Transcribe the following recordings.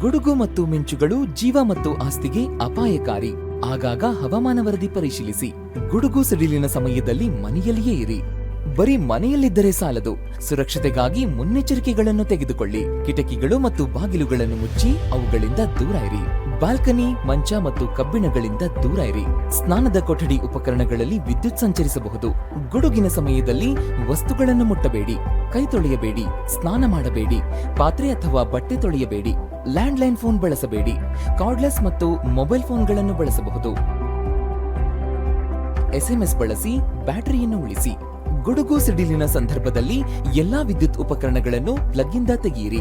ಗುಡುಗು ಮತ್ತು ಮಿಂಚುಗಳು ಜೀವ ಮತ್ತು ಆಸ್ತಿಗೆ ಅಪಾಯಕಾರಿ. ಆಗಾಗ ಹವಾಮಾನ ವರದಿ ಪರಿಶೀಲಿಸಿ. ಗುಡುಗು ಸಿಡಿಲಿನ ಸಮಯದಲ್ಲಿ ಮನೆಯಲ್ಲಿಯೇ ಇರಿ. ಬರೀ ಮನೆಯಲ್ಲಿದ್ದರೆ ಸಾಲದು. ಸುರಕ್ಷತೆಗಾಗಿ ಮುನ್ನೆಚ್ಚರಿಕೆಗಳನ್ನು ತೆಗೆದುಕೊಳ್ಳಿ. ಕಿಟಕಿಗಳು ಮತ್ತು ಬಾಗಿಲುಗಳನ್ನು ಮುಚ್ಚಿ ಅವುಗಳಿಂದ ದೂರ ಇರಿ. ಬಾಲ್ಕನಿ, ಮಂಚ ಮತ್ತು ಕಬ್ಬಿಣಗಳಿಂದ ದೂರ ಇರಿ. ಸ್ನಾನದ ಕೊಠಡಿ ಉಪಕರಣಗಳಲ್ಲಿ ವಿದ್ಯುತ್ ಸಂಚರಿಸಬಹುದು. ಗುಡುಗಿನ ಸಮಯದಲ್ಲಿ ವಸ್ತುಗಳನ್ನು ಮುಟ್ಟಬೇಡಿ. ಕೈ ತೊಳೆಯಬೇಡಿ. ಸ್ನಾನ ಮಾಡಬೇಡಿ. ಪಾತ್ರೆ ಅಥವಾ ಬಟ್ಟೆ ತೊಳೆಯಬೇಡಿ. ಲ್ಯಾಂಡ್ಲೈನ್ ಫೋನ್ ಬಳಸಬೇಡಿ. ಕಾರ್ಡ್ಲೆಸ್ ಮತ್ತು ಮೊಬೈಲ್ ಫೋನ್ಗಳನ್ನು ಬಳಸಬಹುದು. ಎಸ್ಎಂಎಸ್ ಬಳಸಿ ಬ್ಯಾಟರಿಯನ್ನು ಉಳಿಸಿ. ಗುಡುಗು ಸಿಡಿಲಿನ ಸಂದರ್ಭದಲ್ಲಿ ಎಲ್ಲಾ ವಿದ್ಯುತ್ ಉಪಕರಣಗಳನ್ನು ಪ್ಲಗ್ಗಿಂದ ತೆಗೆಯಿರಿ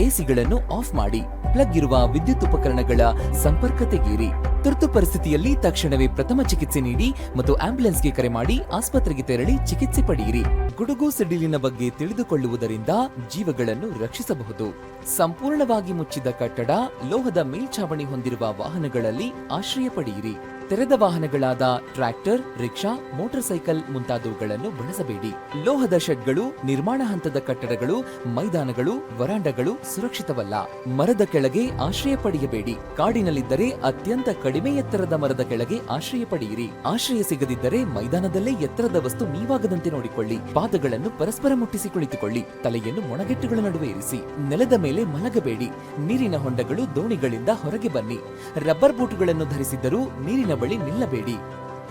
ಎಸಿಗಳನ್ನು ಆಫ್ ಮಾಡಿ. ಪ್ಲಗ್ ಇರುವ ವಿದ್ಯುತ್ ಉಪಕರಣಗಳ ಸಂಪರ್ಕ ತೆಗೆಯಿರಿ ತುರ್ತು ಪರಿಸ್ಥಿತಿಯಲ್ಲಿ ತಕ್ಷಣವೇ ಪ್ರಥಮ ಚಿಕಿತ್ಸೆ ನೀಡಿ ಮತ್ತು ಆಂಬ್ಯುಲೆನ್ಸ್ಗೆ ಕರೆ ಮಾಡಿ ಆಸ್ಪತ್ರೆಗೆ ತೆರಳಿ ಚಿಕಿತ್ಸೆ ಪಡೆಯಿರಿ. ಗುಡುಗು ಸಿಡಿಲಿನ ಬಗ್ಗೆ ತಿಳಿದುಕೊಳ್ಳುವುದರಿಂದ ಜೀವಗಳನ್ನು ರಕ್ಷಿಸಬಹುದು. ಸಂಪೂರ್ಣವಾಗಿ ಮುಚ್ಚಿದ ಕಟ್ಟಡ, ಲೋಹದ ಮೇಲ್ಛಾವಣಿ ಹೊಂದಿರುವ ವಾಹನಗಳಲ್ಲಿ ಆಶ್ರಯ ಪಡೆಯಿರಿ. ತೆರೆದ ವಾಹನಗಳಾದ ಟ್ರ್ಯಾಕ್ಟರ್, ರಿಕ್ಷಾ, ಮೋಟಾರ್ ಸೈಕಲ್ ಮುಂತಾದವುಗಳನ್ನು ಬಳಸಬೇಡಿ. ಲೋಹದ ಶೆಡ್ಗಳು, ನಿರ್ಮಾಣ ಹಂತದ ಕಟ್ಟಡಗಳು, ಮೈದಾನಗಳು, ವರಾಂಡಗಳು ಸುರಕ್ಷಿತವಲ್ಲ. ಮರದ ಕೆಳಗೆ ಆಶ್ರಯ ಪಡೆಯಬೇಡಿ. ಕಾಡಿನಲ್ಲಿದ್ದರೆ ಅತ್ಯಂತ ಕಡಿಮೆ ಎತ್ತರದ ಮರದ ಕೆಳಗೆ ಆಶ್ರಯ ಪಡೆಯಿರಿ. ಆಶ್ರಯ ಸಿಗದಿದ್ದರೆ ಮೈದಾನದಲ್ಲೇ ಎತ್ತರದ ವಸ್ತು ನೀವಾಗದಂತೆ ನೋಡಿಕೊಳ್ಳಿ. ಪಾದಗಳನ್ನು ಪರಸ್ಪರ ಮುಟ್ಟಿಸಿ ಕುಳಿತುಕೊಳ್ಳಿ. ತಲೆಯನ್ನು ಮೊಣಗೆಟ್ಟುಗಳ ನಡುವೆ ಇರಿಸಿ. ನೆಲದ ಮೇಲೆ ಮಲಗಬೇಡಿ. ನೀರಿನ ಹೊಂಡಗಳು ದೋಣಿಗಳಿಂದ ಹೊರಗೆ ಬನ್ನಿ. ರಬ್ಬರ್ ಬೂಟುಗಳನ್ನು ಧರಿಸಿದ್ದರೂ ನೀರಿನ ಬಳಿ ನಿಲ್ಲಬೇಡಿ.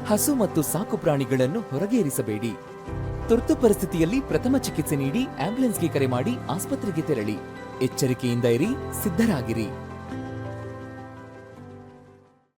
ಹಸು ಮತ್ತು ಸಾಕು ಪ್ರಾಣಿಗಳನ್ನು ಹೊರಗೆ ಇರಿಸಬೇಡಿ ತುರ್ತು ಪರಿಸ್ಥಿತಿಯಲ್ಲಿ ಪ್ರಥಮ ಚಿಕಿತ್ಸೆ ನೀಡಿ ಆಂಬ್ಯುಲೆನ್ಸ್ಗೆ ಕರೆ ಮಾಡಿ ಆಸ್ಪತ್ರೆಗೆ ತೆರಳಿ. ಎಚ್ಚರಿಕೆಯಿಂದ ಇರಿ, ಸಿದ್ಧರಾಗಿರಿ.